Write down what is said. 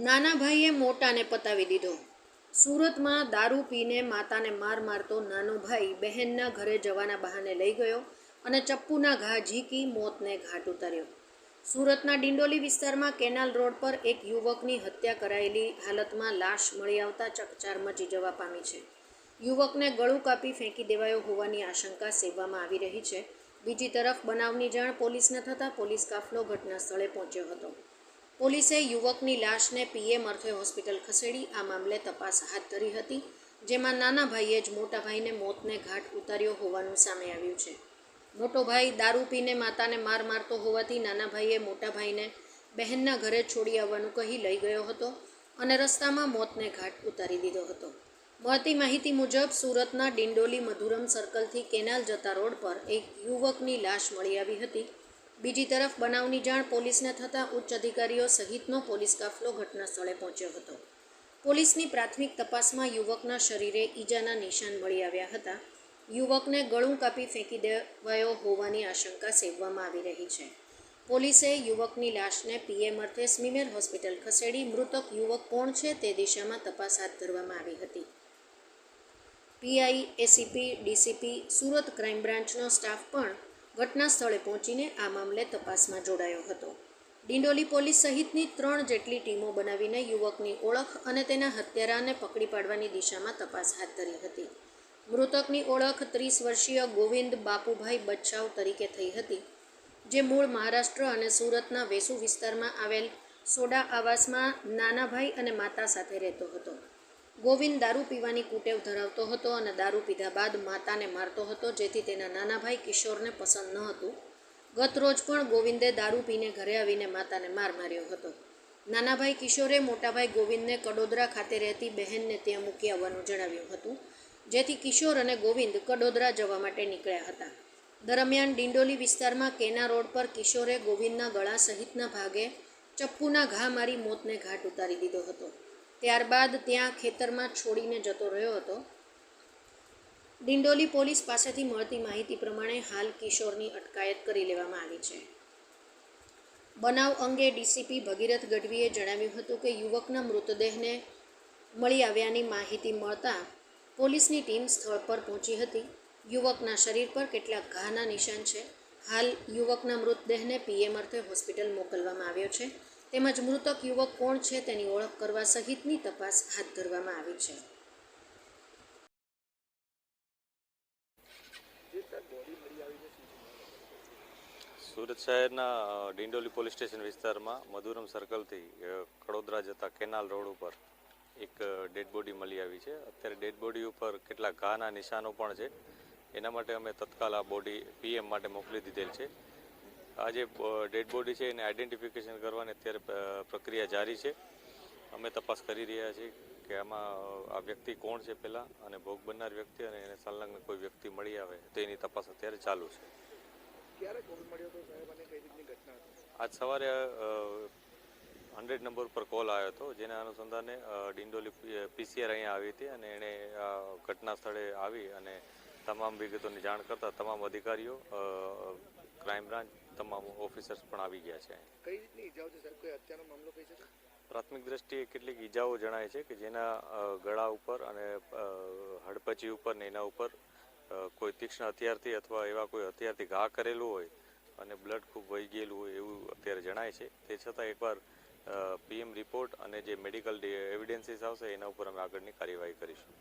ઘટનાને પતાવી દીધો. સુરતમાં દારૂ પીને માતાને માર મારતો નાનો ભાઈ બહેનના ઘરે જવાના બહાને લઈ ગયો અને ચપ્પુના ઘા ઝીકી મોતને ઘાટ ઉતાર્યો. સુરતના ડિંડોલી વિસ્તારમાં કેનાલ રોડ પર એક યુવકની હત્યા કરાયેલી હાલતમાં લાશ મળી આવતા ચકચાર મચી જવા પામી છે. યુવકને ગળું કાપી ફેંકી દેવાયો હોવાની આશંકા સેવવામાં આવી રહી છે. બીજી તરફ બનાવની જાણ પોલીસને થતાં પોલીસ કાફલો ઘટના સ્થળે પહોંચ્યો હતો. પોલીસે યુવકની લાશને પીએમ અર્થે હોસ્પિટલ ખસેડી, આ મામલે તપાસ હાથ ધરી હતી, જેમાં નાના ભાઈએ જ મોટા ભાઈને મોતને ઘાટ ઉતાર્યો હોવાનું સામે આવ્યું છે. મોટો ભાઈ દારૂ પીને માતાને માર મારતો હોવાથી નાના ભાઈએ મોટા ભાઈને બહેનના ઘરે છોડી આવવાનું કહી લઈ ગયો હતો અને રસ્તામાં મોતને ઘાટ ઉતારી દીધો હતો. મળતી માહિતી મુજબ, સુરતના ડિંડોલી મધુરમ સર્કલથી કેનાલ જતા રોડ પર એક યુવકની લાશ મળી આવી હતી. બીજી તરફ બનાવની જાણ પોલીસને થતાં ઉચ્ચ અધિકારીઓ સહિતનો પોલીસ કાફલો ઘટના સ્થળે પહોંચ્યો હતો. પોલીસની પ્રાથમિક તપાસમાં યુવકના શરીરે ઈજાના નિશાન મળી આવ્યા હતા. યુવકને ગળું કાપી ફેંકી દેવાયો હોવાની આશંકા સેવવામાં આવી રહી છે. પોલીસે યુવકની લાશને પીએમ અર્થે સ્મીમેર હોસ્પિટલ ખસેડી મૃતક યુવક કોણ છે તે દિશામાં તપાસ હાથ ધરવામાં આવી હતી. PI, ACP, DCP, Surat crime બ્રાન્ચનો staff પણ ઘટના સ્થળે પહોંચીને આ મામલે તપાસમાં જોડાયો હતો. ડિંડોલી પોલીસ સહિતની ત્રણ જેટલી ટીમો બનાવીને યુવકની ઓળખ અને તેના હત્યારાને પકડી પાડવાની દિશામાં તપાસ હાથ ધરી હતી. મૃતકની ઓળખ ત્રીસ વર્ષીય ગોવિંદ બાપુભાઈ બચ્છાવ તરીકે થઈ હતી, જે મૂળ મહારાષ્ટ્ર અને સુરતના વેસુ વિસ્તારમાં આવેલ સોડા આવાસમાં નાનાભાઈ અને માતા સાથે રહેતો હતો. ગોવિંદ દારૂ પીવાની કુટેવ ધરાવતો હતો અને દારૂ પીધા બાદ માતાને મારતો હતો, જેથી તેના નાના ભાઈ કિશોરને પસંદ ન હતું. ગત રોજ પણ ગોવિંદે દારૂ પીને ઘરે આવીને માતાને માર માર્યો હતો. નાના ભાઈ કિશોરે મોટાભાઈ ગોવિંદને કડોદરા ખાતે રહેતી બહેનને ત્યાં મૂકી આવવાનું જણાવ્યું હતું, જેથી કિશોર અને ગોવિંદ કડોદરા જવા માટે નીકળ્યા હતા. દરમિયાન ડિંડોલી વિસ્તારમાં કેના રોડ પર કિશોરે ગોવિંદના ગળા સહિતના ભાગે ચપ્પુના ઘા મારી મોતને ઘાટ ઉતારી દીધો હતો. ત્યારબાદ ત્યાં ખેતરમાં છોડીને જતો રહ્યો હતો. દિંડોલી પોલીસ પાસેથી મળતી માહિતી પ્રમાણે હાલ કિશોરની અટકાયત કરી લેવામાં આવી છે. બનાવ અંગે ડીસીપી ભગીરથ ગઢવીએ જણાવ્યું હતું કે યુવકના મૃતદેહને મળી આવ્યાની માહિતી મળતા પોલીસની ટીમ સ્થળ પર પહોંચી હતી. યુવકના શરીર પર કેટલાક ઘાના નિશાન છે. હાલ યુવકના મૃતદેહને પીએમ અર્થે હોસ્પિટલ મોકલવામાં આવ્યો છે. તેમજ મૃતક યુવક કોણ છે તેની ઓળખ કરવા સહિતની તપાસ હાથ ધરવામાં આવી છે. સુરત શહેરના ડિંડોલી પોલીસ સ્ટેશન વિસ્તારમાં મધુરમ સર્કલથી કડોદરા જતા કેનાલ રોડ ઉપર એક ડેડ બોડી મળી આવી છે. અત્યારે ડેડ બોડી ઉપર કેટલા ઘાના નિશાનો પણ છે. એના માટે અમે તત્કાલ આ બોડી પીએમ માટે મોકલી દીધેલ છે. આ જે ડેડ બોડી છે એને આઈડેન્ટિફિકેશન કરવાની અત્યારે પ્રક્રિયા જારી છે. અમે તપાસ કરી રહ્યા છીએ કે આમાં આ વ્યક્તિ કોણ છે પહેલાં અને ભોગ બનનાર વ્યક્તિ અને એને સંલગ્ન કોઈ વ્યક્તિ મળી આવે તો એની તપાસ અત્યારે ચાલુ છે. આજ સવારે હંડ્રેડ નંબર પર કોલ આવ્યો હતો જેના અનુસંધાને ડિંડોલી પીસીઆર અહીંયા આવી હતી અને એણે આ ઘટના સ્થળે આવી અને તમામ વિગતોની જાણ કરતા તમામ અધિકારીઓ ક્રાઇમ બ્રાન્ચ તમામ ઓફિસર્સ પણ આવી ગયા છે કઈ રીતની ઈજાઓ છે સાહેબ કોઈ હત્યાનો મામલો કહી શકે પ્રાથમિક દ્રષ્ટિએ કેટલીક ઈજાઓ જણાય છે કે જેના ગળા ઉપર અને હડપચી ઉપર ને એના ઉપર કોઈ તીક્ષ્ણ હથિયારથી અથવા એવા કોઈ હથિયારથી ઘા કરેલું હોય અને બ્લડ ખૂબ વહી ગયેલું હોય એવું અત્યારે જણાય છે. તે છતાં એકવાર પીએમ રિપોર્ટ અને જે મેડિકલ એવિડન્સીસ આવશે એના ઉપર અમે આગળની કાર્યવાહી કરીશું.